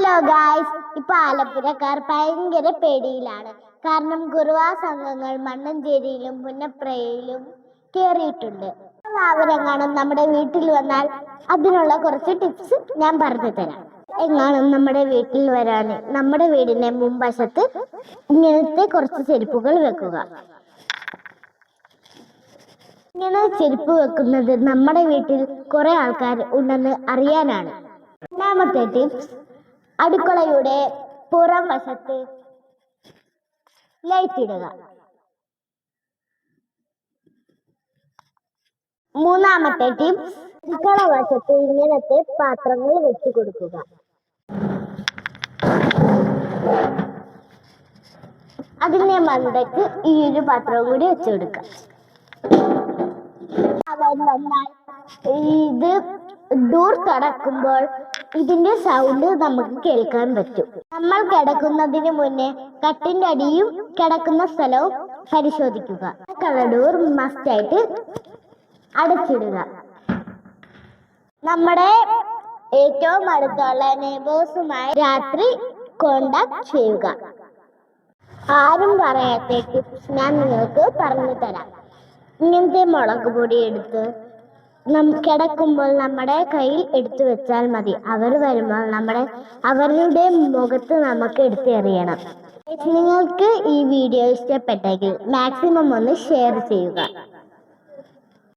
Hello guys ഇപ്പൊ ആലപ്പുഴക്കാർ ഭയങ്കര പേടിയിലാണ്. കാരണം ഗുരുവാ സംഘങ്ങൾ മണ്ണഞ്ചേരിയിലും പുന്നപ്രയിലും കയറിയിട്ടുണ്ട് എല്ലാവരെങ്ങാനും നമ്മുടെ വീട്ടിൽ വന്നാൽ അതിനുള്ള കുറച്ച് ടിപ്സ് ഞാൻ പറഞ്ഞു തരാം. എങ്ങാനും നമ്മുടെ വീട്ടിൽ വരാൻ നമ്മുടെ വീടിന്റെ മുൻവശത്ത് ഇങ്ങനത്തെ കുറച്ച് ചെരുപ്പുകൾ വെക്കുക. ഇങ്ങനെ ചെരുപ്പ് വെക്കുന്നത് നമ്മുടെ വീട്ടിൽ കുറെ ആൾക്കാർ ഉണ്ടെന്ന് അറിയാനാണ്. രണ്ടാമത്തെ ടിപ്സ് അടുക്കളയുടെ പുറം വശത്ത് ലൈറ്റ് ഇടുക. മൂന്നാമത്തെ ടിപ്സ് അടുക്കള വശത്ത് ഇങ്ങനത്തെ പാത്രങ്ങൾ വെച്ച് കൊടുക്കുക. അതിന്റെ മണ്ടയ്ക്ക് ഈ ഒരു പാത്രവും കൂടി വെച്ച് കൊടുക്കുക. അവൻ ഇത് ഡോർ കടക്കുമ്പോൾ ഇതിന്റെ സൗണ്ട് നമുക്ക് കേൾക്കാൻ പറ്റും. നമ്മൾ കിടക്കുന്നതിന് മുന്നേ കട്ടിന്റെ അടിയും കിടക്കുന്ന സ്ഥലവും പരിശോധിക്കുക. കളർ ഡോർ മസ്റ്റ് ആയിട്ട് അടച്ചിടുക. നമ്മുടെ ഏറ്റവും അടുത്തുള്ള നെയ്ബേഴ്സുമായി രാത്രി കോണ്ടാക്ട് ചെയ്യുക. ആരും പറയാത്ത ടിപ്സ് ഞാൻ നിങ്ങൾക്ക് പറഞ്ഞു തരാം ഇങ്ങനത്തെ മുളക് പൊടി എടുത്ത് നം കിടക്കുമ്പോൾ നമ്മുടെ കയ്യിൽ എടുത്തു വെച്ചാൽ മതി. അവർ വരുമ്പോൾ നമ്മുടെ അവരുടെ മുഖത്ത് നമുക്ക് എടുത്തെറിയണം നിങ്ങൾക്ക് ഈ വീഡിയോ ഇഷ്ടപ്പെട്ടെങ്കിൽ മാക്സിമം ഒന്ന് ഷെയർ ചെയ്യുക.